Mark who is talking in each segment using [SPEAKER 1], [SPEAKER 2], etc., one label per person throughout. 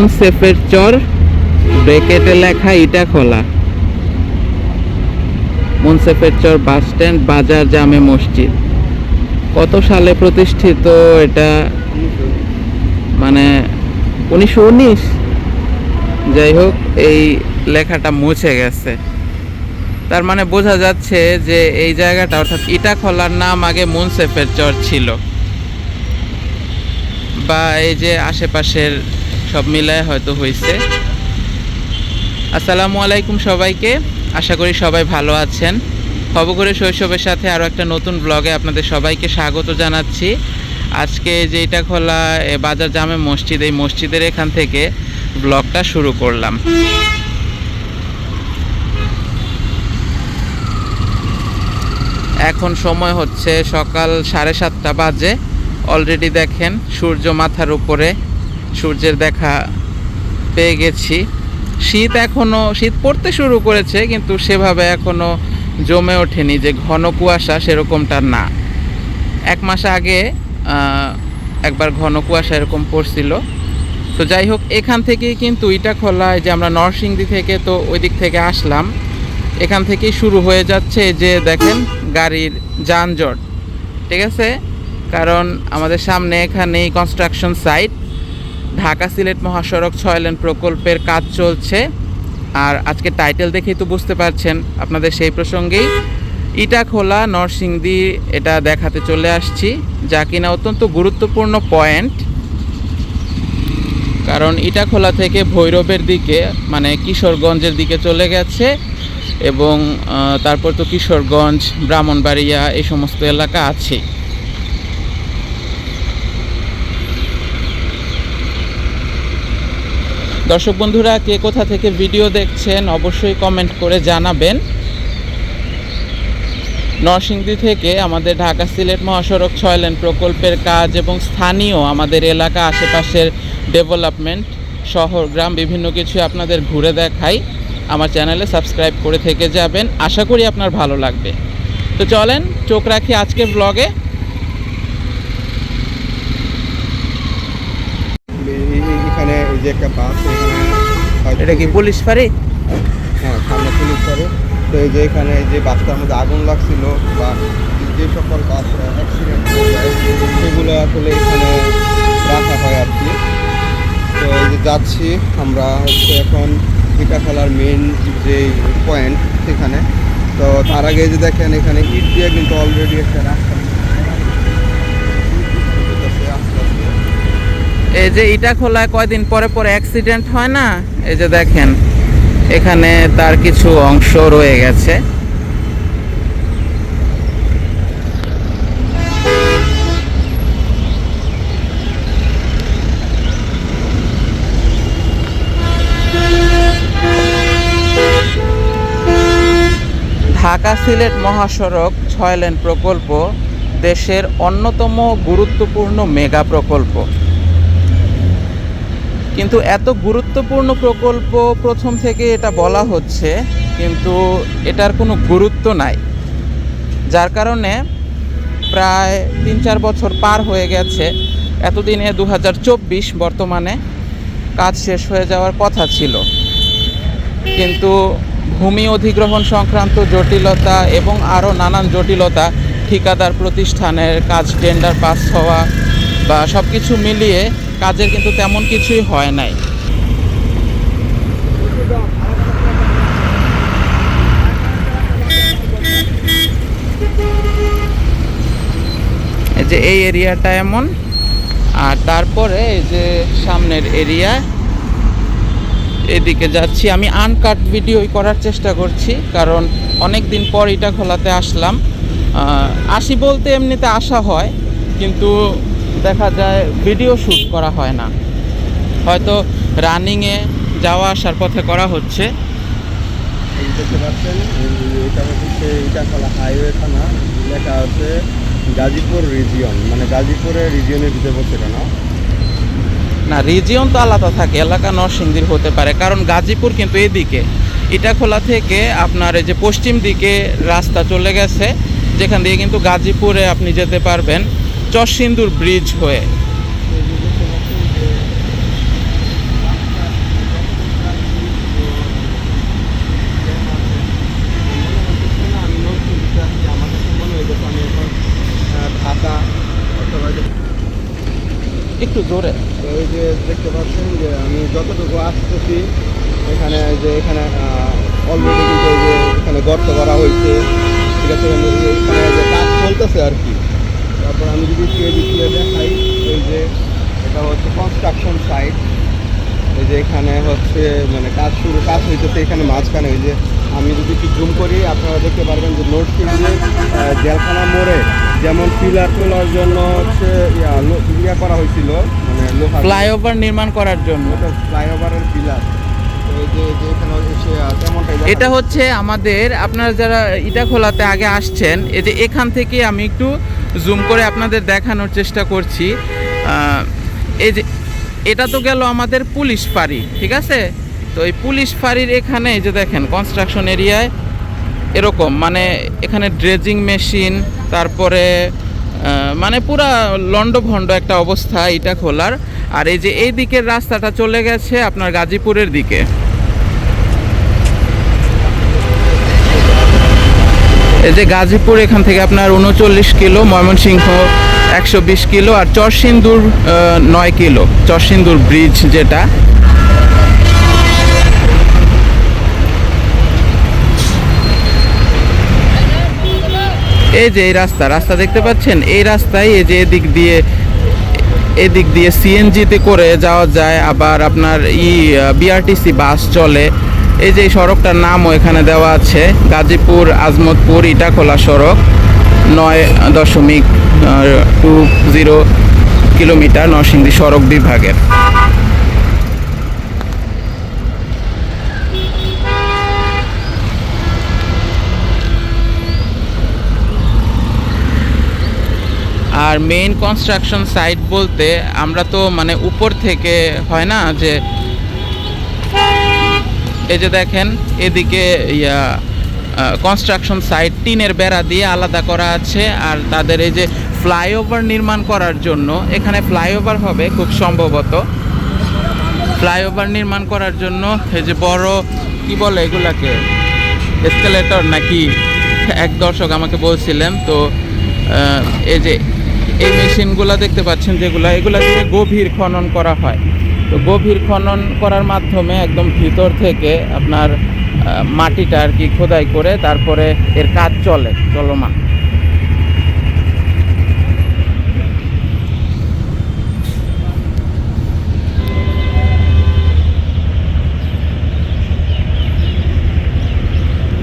[SPEAKER 1] মুনসেফের চর? ব্রেকেটে লেখা, ইটা খোলা। মুনসেফের চর? Bus stand, বাজার জামে মসজিদ। কত সালে প্রতিষ্ঠিত এটা? মানে উনিশশো উনিশ। যাই হোক, এই লেখাটা মুছে গেছে। তার মানে বোঝা যাচ্ছে যে এই জায়গাটা, অর্থাৎ ইটাখলার নাম আগে মুনসেফের চর ছিল। বা এই যে আশেপাশের সব মিলায় হয়তো হয়েছে আসসালামু আলাইকুম সবাইকে। আশা করি সবাই ভালো আছেন। খবরে শৈশবের সাথে আরও একটা নতুন ব্লগে আপনাদের সবাইকে স্বাগত জানাচ্ছি। আজকে যেটা খোলা বাজার জামে মসজিদ, এই মসজিদের এখান থেকে ব্লগটা শুরু করলাম। এখন সময় হচ্ছে সকাল সাড়ে সাতটা বাজে। অলরেডি দেখেন, সূর্য মাথার উপরে। সূর্যের দেখা পেয়ে গেছি। শীত এখনও শীত পড়তে শুরু করেছে, কিন্তু সেভাবে এখনও জমে ওঠেনি যে ঘন কুয়াশা সেরকমটা না। এক মাস আগে একবার ঘন কুয়াশা এরকম পড়ছিল। তো যাই হোক, এখান থেকেই কিন্তু ইটা খোলা যে আমরা নরসিংদী থেকে তো ওই দিক থেকে আসলাম, এখান থেকেই শুরু হয়ে যাচ্ছে যে দেখেন গাড়ির যানজট। ঠিক আছে? কারণ আমাদের সামনে এখানেই কনস্ট্রাকশন সাইট ঢাকা সিলেট মহাসড়ক ছয় লেন প্রকল্পের কাজ চলছে। আর আজকে টাইটেল দেখেই তো বুঝতে পারছেন আপনাদের সেই প্রসঙ্গেই। ইটা খোলা নরসিংদী, এটা দেখাতে চলে আসছি, যা কিনা অত্যন্ত গুরুত্বপূর্ণ পয়েন্ট। কারণ ইটাখোলা থেকে ভৈরবের দিকে মানে কিশোরগঞ্জের দিকে চলে গেছে এবং তারপর তো কিশোরগঞ্জ, ব্রাহ্মণবাড়িয়া এই সমস্ত এলাকা আছে। দর্শক বন্ধুরা, কে কোথা থেকে ভিডিও দেখছেন অবশ্যই কমেন্ট করে জানাবেন। নরসিংদী থেকে আমাদের ঢাকা সিলেট মহাসড়ক ছয় লেন প্রকল্পের কাজ এবং স্থানীয় আমাদের এলাকা আশেপাশের ডেভেলপমেন্ট শহর, গ্রাম, বিভিন্ন কিছু আপনাদের ঘুরে দেখাই। আমার চ্যানেলে সাবস্ক্রাইব করে থেকে যাবেন। আশা করি আপনার ভালো লাগবে। তো চলেন, চোখ রাখি আজকের ব্লগে
[SPEAKER 2] এই- এই- এখানে এই যে একটা বাস
[SPEAKER 1] এটা কি পুলিশ ফাঁড়ি?
[SPEAKER 2] হ্যাঁ সামনে পুলিশ করে তো এই যে এখানে যে বাসটার মধ্যে আগুন লাগছিল বা যে সকল বাস অ্যাক্সিডেন্ট সেগুলো আসলে এখানে রাখা হয় আর কি। তো এই যে যাচ্ছি আমরা হচ্ছে এখন টিকাখালার মেন যে পয়েন্ট সেখানে। তো তার আগে যে দেখেন এখানে ইট দিয়ে কিন্তু অলরেডি একটা রাস্তা
[SPEAKER 1] এই যে ইটা খোলায় কয়দিন পরে পরে অ্যাক্সিডেন্ট হয় না? এই যে দেখেন, এখানে তার কিছু অংশ রয়ে গেছে। ঢাকা সিলেট মহাসড়ক ছয় লেন প্রকল্প দেশের অন্যতম গুরুত্বপূর্ণ মেগা প্রকল্প। কিন্তু এত গুরুত্বপূর্ণ প্রকল্প প্রথম থেকে এটা বলা হচ্ছে, কিন্তু এটার কোনো গুরুত্ব নাই। যার কারণে প্রায় তিন চার বছর পার হয়ে গেছে। এতদিনে দু চব্বিশ বর্তমানে কাজ শেষ হয়ে যাওয়ার কথা ছিল। কিন্তু ভূমি অধিগ্রহণ সংক্রান্ত জটিলতা এবং আরও নানান জটিলতা, ঠিকাদার প্রতিষ্ঠানের কাজ, টেন্ডার পাস হওয়া বা সব কিছু মিলিয়ে কাজের কিন্তু তেমন কিছুই হয় নাই। যে এই এরিয়াটা এমন, আর তারপরে এই যে সামনের এরিয়া, এদিকে যাচ্ছি। আমি আনকাট ভিডিওই করার চেষ্টা করছি, কারণ অনেক দিন পর এটা খোলাতে আসলাম। আসি বলতে এমনিতে আসা হয়, কিন্তু দেখা যায় ভিডিও শ্যুট করা হয় না। হয়তো রানিংয়ে যাওয়া আসার পথে করা হচ্ছে।
[SPEAKER 2] এটা হাইওয়ে গাজীপুর রিজিয়ন মানে গাজীপুরের রিজিয়নের কেন
[SPEAKER 1] না রিজিয়ন তো আলাদা থাকে, এলাকা নরসিংদীর হতে পারে, কারণ গাজীপুর কিন্তু এদিকে। ইটাখোলা থেকে আপনার এই যে পশ্চিম দিকে রাস্তা চলে গেছে, যেখান দিয়ে কিন্তু গাজীপুরে আপনি যেতে পারবেন। চরসিন্দুর ব্রিজ হয়ে। একটু জোরে।
[SPEAKER 2] ওই যে দেখতে পাচ্ছেন যে আমি যতটুকু আসতেছি, এখানে যে এখানে অলরেডি কিন্তু যে এখানে গর্ত করা হয়েছে, ঠিক আছে? মানে কাজ চলতেছে আর কি। তারপর আমি যদি দিয়ে দেখাই এই যে এটা হচ্ছে কনস্ট্রাকশন সাইট এই যে এখানে হচ্ছে মানে কাজ শুরু কাজ হইতেছে এখানে মাঝখানে। ওই যে আমি যদি একটু জুম করি আপনারা দেখতে পারবেন যে নোট সিংহে জেলখানা মোড়ে যেমন পিলার তোলার জন্য হচ্ছে ইয়া করা হয়েছিল মানে
[SPEAKER 1] ফ্লাইওভার নির্মাণ করার জন্য।
[SPEAKER 2] ফ্লাইওভারের পিলার
[SPEAKER 1] এটা হচ্ছে আমাদের আপনারা যারা ইটা খোলাতে আগে আসছেন এই যে এখান থেকে আমি একটু জুম করে আপনাদের দেখানোর চেষ্টা করছি। এই যে এটা তো গেল আমাদের পুলিশ ফাঁড়ি ঠিক আছে? তো এই পুলিশ ফাঁড়ির এখানে এই যে দেখেন কনস্ট্রাকশন এরিয়ায় এরকম মানে এখানে ড্রেজিং মেশিন তারপরে মানে পুরা লন্ডভন্ড একটা অবস্থা এটা খোলার। আর এই যে এই দিকের রাস্তাটা চলে গেছে আপনার গাজীপুরের দিকে। এই যে গাজীপুর, এখান থেকে আপনার উনচল্লিশ কিলো, ময়মনসিংহ একশো বিশ কিলো আর চরসিন্দুর নয় কিলো। চরসিন্দুর ব্রিজ যেটা। এই যে এই রাস্তা রাস্তা দেখতে পাচ্ছেন? এই রাস্তায় এই যে এদিক দিয়ে এদিক দিয়ে সিএনজিতে করে যাওয়া যায়, আবার আপনার ই বিআরটিসি বাস চলে। এই যে সড়কটার নামও এখানে দেওয়া আছে, গাজীপুর আজমতপুর ইটাখোলা সড়ক, নয় দশমিক টু জিরো কিলোমিটার নরসিংদী সড়ক বিভাগের। আর মেইন কনস্ট্রাকশন সাইট বলতে আমরা তো মানে উপর থেকে হয় না যে এই যে দেখেন, এদিকে, ইয়া কনস্ট্রাকশন সাইট টিনের বেড়া দিয়ে আলাদা করা আছে, আর তাদের এই যে ফ্লাইওভার নির্মাণ করার জন্য, এখানে ফ্লাইওভার হবে খুব সম্ভবত। ফ্লাইওভার নির্মাণ করার জন্য এই যে বড়, কি বলে এগুলাকে? এসকেলেটর নাকি? এক দর্শক আমাকে বলছিলেন, তো এই যে এই মেশিনগুলো দেখতে পাচ্ছেন যেগুলো, এগুলা দিয়ে গভীর খনন করা হয়। তো গভীর খনন করার মাধ্যমে একদম ভিতর থেকে আপনার মাটিটা আর কি খোদাই করে তারপরে এর কাজ চলে, চলমান।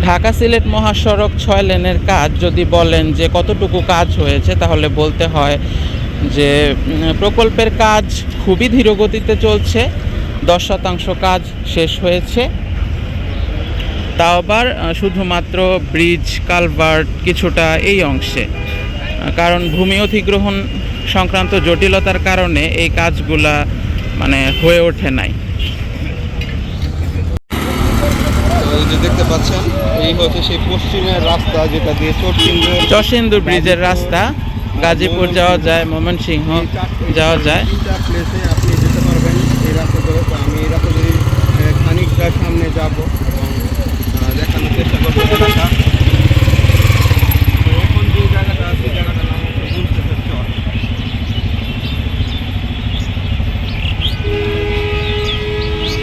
[SPEAKER 1] ঢাকা সিলেট মহাসড়ক ছয় লেনের কাজ যদি বলেন যে কতটুকু কাজ হয়েছে, তাহলে বলতে হয় যে প্রকল্পের কাজ খুবই ধীর গতিতে চলছে। দশ শতাংশ কাজ শেষ হয়েছে। তাও আবার শুধুমাত্র ব্রিজ কালভার্ট কিছুটা এই অংশে। কারণ ভূমি অধিগ্রহণ সংক্রান্ত জটিলতার কারণে এই কাজগুলা মানে হয়ে ওঠে নাই।
[SPEAKER 2] যে দেখতে পাচ্ছেন এই হচ্ছে সেই পশ্চিমের রাস্তা যেটা দিয়ে
[SPEAKER 1] চরসিন্দুর ব্রিজের রাস্তা। গাজীপুর যাওয়া যায় ময়মনসিংহ যাওয়া যায়।
[SPEAKER 2] তিনটা প্লেসে আপনি যেতে পারবেন এই রাস্তা ধরে। তো আমি এই রাস্তা খানিকটা সামনে যাব এবং দেখানোর চেষ্টা করব এখন যে জায়গাটা আছে জায়গাটার নাম হচ্ছে গুলশেখের চর।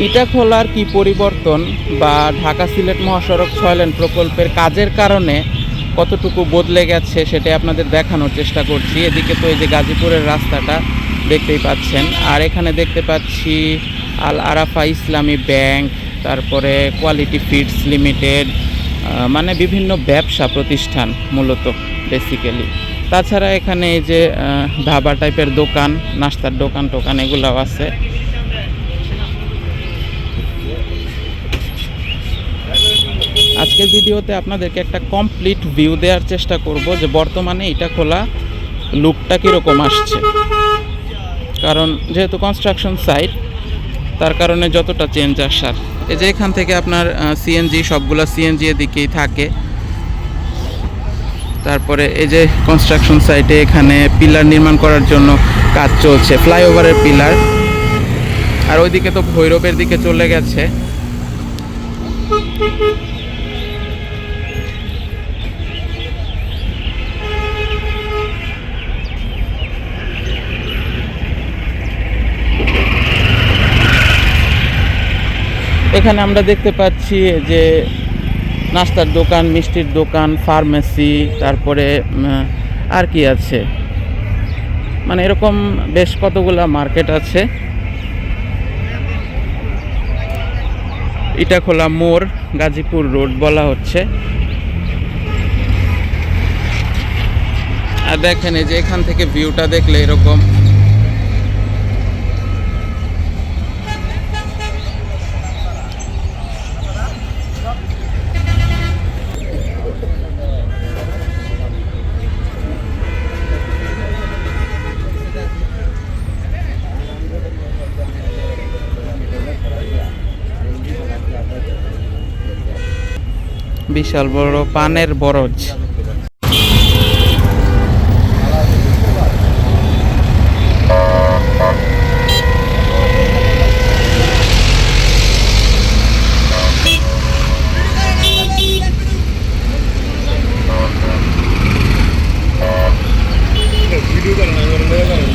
[SPEAKER 1] ইটাখোলার কি পরিবর্তন বা ঢাকা সিলেট মহাসড়ক ছয় লেন প্রকল্পের কাজের কারণে কতটুকু বদলে গেছে সেটাই আপনাদের দেখানোর চেষ্টা করছি। এদিকে তো এই যে গাজীপুরের রাস্তাটা দেখতেই পাচ্ছেন। আর এখানে দেখতে পাচ্ছি আল আরাফা ইসলামী ব্যাংক, তারপরে কোয়ালিটি ফিডস লিমিটেড মানে বিভিন্ন ব্যবসা প্রতিষ্ঠান মূলত বেসিক্যালি তাছাড়া এখানে এই যে ধাবা টাইপের দোকান, নাস্তার দোকান টোকান এগুলোও আছে। আজকের ভিডিওতে আপনাদেরকে একটা কমপ্লিট ভিউ দেওয়ার চেষ্টা করব যে বর্তমানে এটা খোলা লুকটা কীরকম আসছে। কারণ যেহেতু কনস্ট্রাকশন সাইট তার কারণে যতটা চেঞ্জ আসার। এই যে এখান থেকে আপনার সিএনজি সবগুলো সিএনজি এদিকেই থাকে। তারপরে এই যে কনস্ট্রাকশন সাইটে এখানে পিলার নির্মাণ করার জন্য কাজ চলছে ফ্লাইওভারের পিলার আর ওইদিকে তো ভৈরবের দিকে চলে গেছে। এখানে আমরা দেখতে পাচ্ছি যে নাস্তার দোকান, মিষ্টির দোকান ফার্মেসি তারপরে আর কি আছে? মানে এরকম বেশ কতগুলা মার্কেট আছে। ইটাখোলা মোড়, গাজীপুর রোড বলা হচ্ছে। আর দেখেন এই যে এখান থেকে ভিউটা দেখলে এরকম। বিশাল বড় পানের বরজ
[SPEAKER 2] ভিডিও করেন আমি ওরা মেরে করেন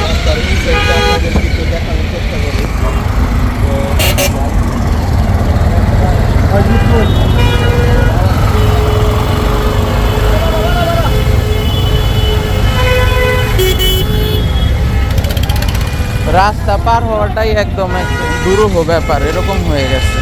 [SPEAKER 2] রাস্তার এই সাইডটা আপনাদেরকে একটু দেখানোর চেষ্টা করি
[SPEAKER 1] রাস্তা পার হওয়াটাই একদম দুরূহ ব্যাপার, এরকম হয়ে গেছে।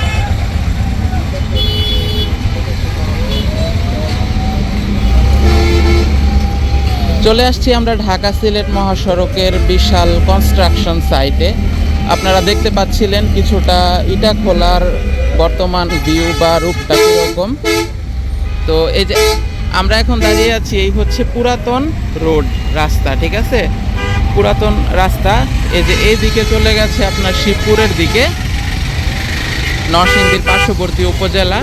[SPEAKER 1] চলে আসছি আমরা ঢাকা সিলেট মহাসড়কের বিশাল কনস্ট্রাকশন সাইটে আপনারা দেখতে পাচ্ছিলেন কিছুটা ইটা খোলার বর্তমান ভিউ বা রূপটা কীরকম। তো এই যে আমরা এখন দাঁড়িয়ে আছি, এই হচ্ছে পুরাতন রোড রাস্তা, ঠিক আছে? পুরাতন রাস্তা, এই যে এই দিকে চলে গেছে আপনার শিবপুরের দিকে, নরসিংদীর পার্শ্ববর্তী উপজেলা।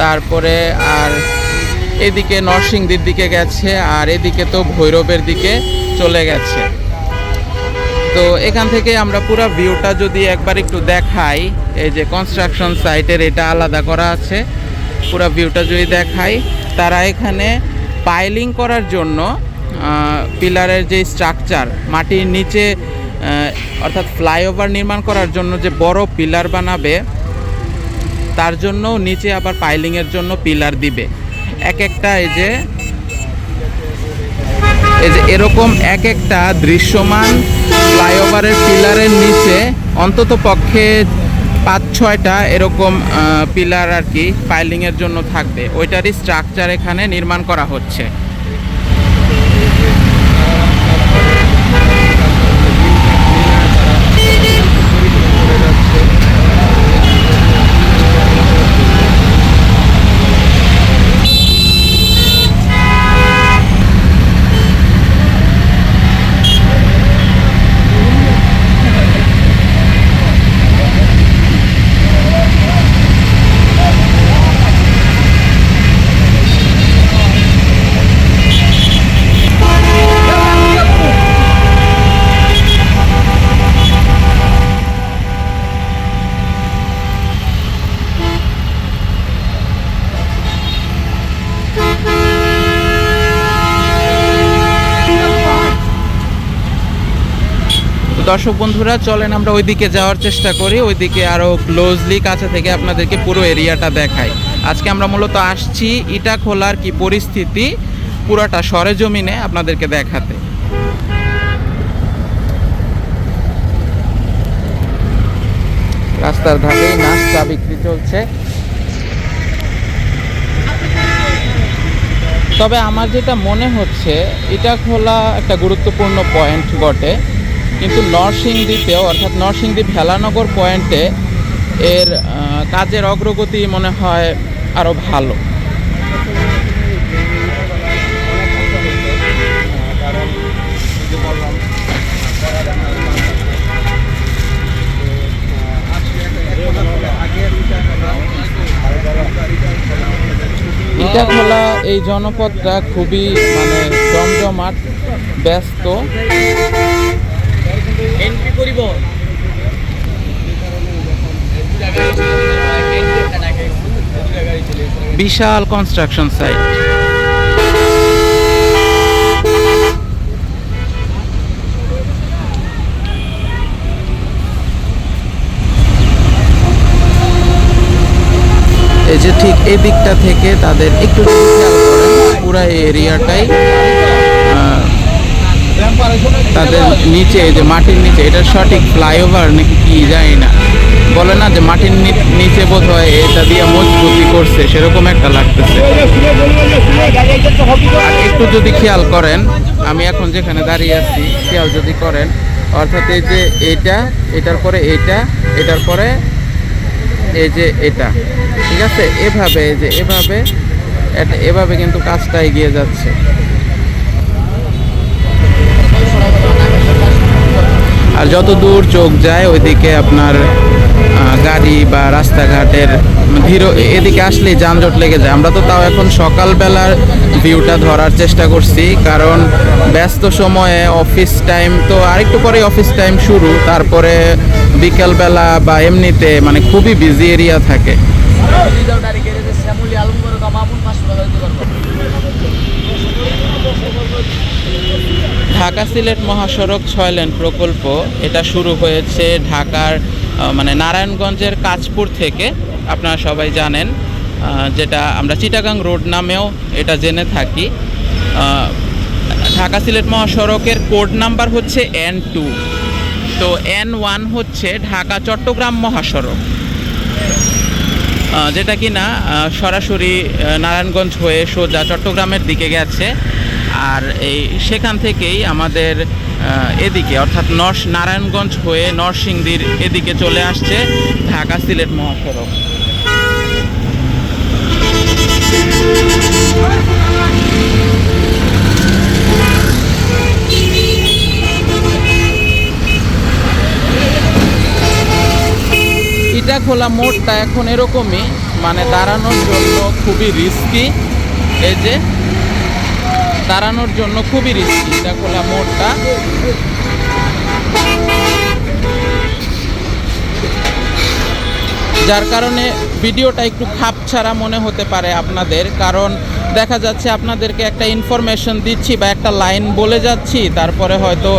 [SPEAKER 1] তারপরে আর এদিকে নরসিংদীর দিকে গেছে, আর এদিকে তো ভৈরবের দিকে চলে গেছে। তো এখান থেকে আমরা পুরো ভিউটা যদি একবার একটু দেখাই, এই যে কনস্ট্রাকশন সাইটের এটা আলাদা করা আছে, পুরো ভিউটা যদি দেখাই, তারা এখানে পাইলিং করার জন্য পিলারের যে স্ট্রাকচার মাটির নিচে অর্থাৎ ফ্লাইওভার নির্মাণ করার জন্য যে বড় পিলার বানাবে, তার জন্য নিচে আবার পাইলিংয়ের জন্য পিলার দিবে। এক একটা এই যে এই যে এরকম এক একটা দৃশ্যমান ফ্লাইওভারের পিলারের নিচে, অন্তত পক্ষে পাঁচ ছয়টা এরকম পিলার আর কি পাইলিংয়ের জন্য থাকবে। ওইটারই স্ট্রাকচার এখানে নির্মাণ করা হচ্ছে। দর্শক বন্ধুরা, চলেন আমরা ওইদিকে যাওয়ার চেষ্টা করি। ওইদিকে আরও ক্লোজলি কাছে থেকে আপনাদেরকে পুরো এরিয়াটা দেখাই। আজকে আমরা মূলত আসছি ইটা খোলার কি পরিস্থিতি, পুরাটা সরেজমিনে আপনাদেরকে দেখাতে। রাস্তার ধারেই নাস্তা বিক্রি চলছে। তবে আমার যেটা মনে হচ্ছে এটা খোলা একটা গুরুত্বপূর্ণ পয়েন্ট বটে। কিন্তু নরসিংদীতেও অর্থাৎ নরসিংদী ভেলানগর পয়েন্টে এর কাজের অগ্রগতি মনে হয় আরও ভালো।
[SPEAKER 2] কারণ এই
[SPEAKER 1] জনপদটা খুবই মানে জমজমাট, ব্যস্ত।
[SPEAKER 3] করিব।
[SPEAKER 1] বিশাল কনস্ট্রাকশন সাইট এই যে ঠিক এই দিকটা থেকে তাদের একটু খেয়াল করেন, পুরো এরিয়াটাই তাদের নিচে যে মাটির নিচে, এটা সঠিক ফ্লাইওভার নাকি কি জানি না। বলে না যে মাটির নিচে বোধ হয় এটা দিয়ে মজবুতি করছে, সেরকম একটা লাগতেছে। একটু যদি খেয়াল করেন, আমি এখন যেখানে দাঁড়িয়ে আছি, খেয়াল যদি করেন, অর্থাৎ এই যে এটা, এটার পরে এটা, এটার পরে এই যে এটা, ঠিক আছে? এভাবে যে এভাবে এভাবে কিন্তু কাজটা এগিয়ে যাচ্ছে। আর যত দূর চোখ যায়, ওইদিকে আপনার গাড়ি বা রাস্তাঘাটের ধীর এদিকে আসলেই যানজট লেগে যায়। আমরা তো তাও এখন সকালবেলার ভিউটা ধরার চেষ্টা করছি, কারণ ব্যস্ত সময়ে অফিস টাইম তো আরেকটু পরে অফিস টাইম শুরু, তারপরে বিকেলবেলা বা এমনিতে মানে খুবই বিজি এরিয়া থাকে। ঢাকা সিলেট মহাসড়ক ছয় লেন প্রকল্প, এটা শুরু হয়েছে ঢাকার মানে নারায়ণগঞ্জের কাঁচপুর থেকে, আপনারা সবাই জানেন যেটা আমরা চিটাগাং রোড নামেও এটা জেনে থাকি। ঢাকা সিলেট মহাসড়কের কোড নাম্বার হচ্ছে এন টু তো এন ওয়ান হচ্ছে ঢাকা চট্টগ্রাম মহাসড়ক। যেটা কি না সরাসরি নারায়ণগঞ্জ হয়ে সোজা চট্টগ্রামের দিকে গেছে। আর এই সেখান থেকেই আমাদের এদিকে, অর্থাৎ নরস নারায়ণগঞ্জ হয়ে নরসিংদীর এদিকে চলে আসছে ঢাকা সিলেট মহাসড়ক। এটা খোলা মোড়টা এখন এরকমই মানে দাঁড়ানোর জন্য খুবই রিস্কি এই যে দাঁড়ানোর জন্য খুবই রিস্কি খোলা মোড়টা। যার কারণে ভিডিওটা একটু খাপ ছাড়া মনে হতে পারে আপনাদের, কারণ দেখা যাচ্ছে আপনাদেরকে একটা ইনফরমেশন দিচ্ছি বা একটা লাইন বলে যাচ্ছি, তারপরে হয়তো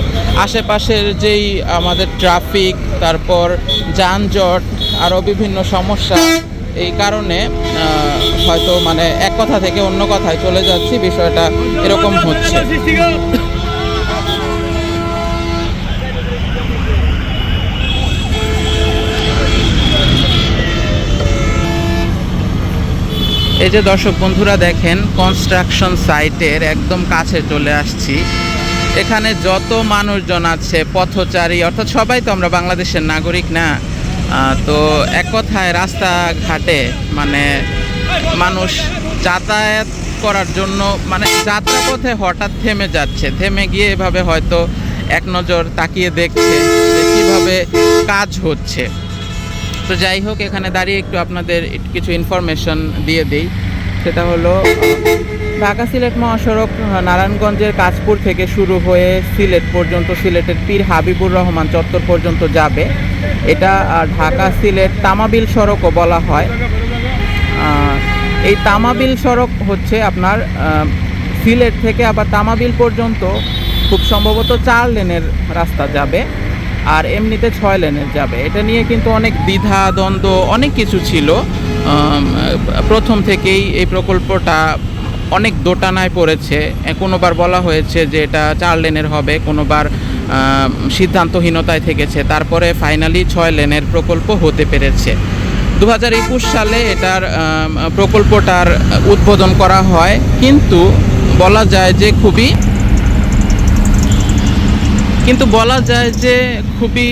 [SPEAKER 1] আশেপাশের যেই আমাদের ট্রাফিক তারপর যানজট আরও বিভিন্ন সমস্যা। এই কারণে হয়তো মানে এক কথা থেকে অন্য কথায় চলে যাচ্ছি, বিষয়টা এরকম হচ্ছে। এই যে দর্শক বন্ধুরা দেখেন কনস্ট্রাকশন সাইটের একদম কাছে চলে আসছি। এখানে যত মানুষজন আছে, পথচারী, অর্থাৎ সবাই তো আমরা বাংলাদেশের নাগরিক না তো এক কথায় রাস্তাঘাটে মানে মানুষ যাতায়াত করার জন্য মানে যাত্রাপথে হঠাৎ থেমে যাচ্ছে। থেমে গিয়ে এভাবে হয়তো এক নজর তাকিয়ে দেখছে যে কীভাবে কাজ হচ্ছে। তো যাই হোক, এখানে দাঁড়িয়ে একটু আপনাদের কিছু ইনফরমেশন দিয়ে দিই। সেটা হলো, ঢাকা সিলেট মহাসড়ক নারায়ণগঞ্জের কাশপুর থেকে শুরু হয়ে সিলেট পর্যন্ত, সিলেটের পীর হাবিবুর রহমান চত্বর পর্যন্ত যাবে। এটা ঢাকা সিলেট তামাবিল সড়কও বলা হয়। এই তামাবিল সড়ক হচ্ছে আপনার সিলেট থেকে আবার তামাবিল পর্যন্ত খুব সম্ভবত চার লেনের রাস্তা যাবে আর এমনিতে ছয় লেনের যাবে। এটা নিয়ে কিন্তু অনেক দ্বিধা, দ্বন্দ্ব, অনেক কিছু ছিল। প্রথম থেকেই এই প্রকল্পটা অনেক দোটানায় পড়েছে। কোনোবার বলা হয়েছে যে এটা চার লেনের হবে, কোনোবার সিদ্ধান্তহীনতায় থেকেছে। তারপরে ফাইনালি ছয় লেনের প্রকল্প হতে পেরেছে। দু হাজার একুশ সালে এটার প্রকল্পটার উদ্বোধন করা হয়। কিন্তু বলা যায় যে খুবই, কিন্তু বলা যায় যে খুবই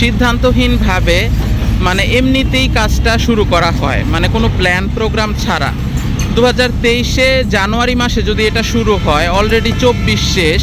[SPEAKER 1] সিদ্ধান্তহীনভাবে মানে এমনিতেই কাজটা শুরু করা হয়। মানে কোনো প্ল্যান প্রোগ্রাম ছাড়া। দু হাজার তেইশে জানুয়ারি মাসে যদি এটা শুরু হয় অলরেডি চব্বিশ শেষ।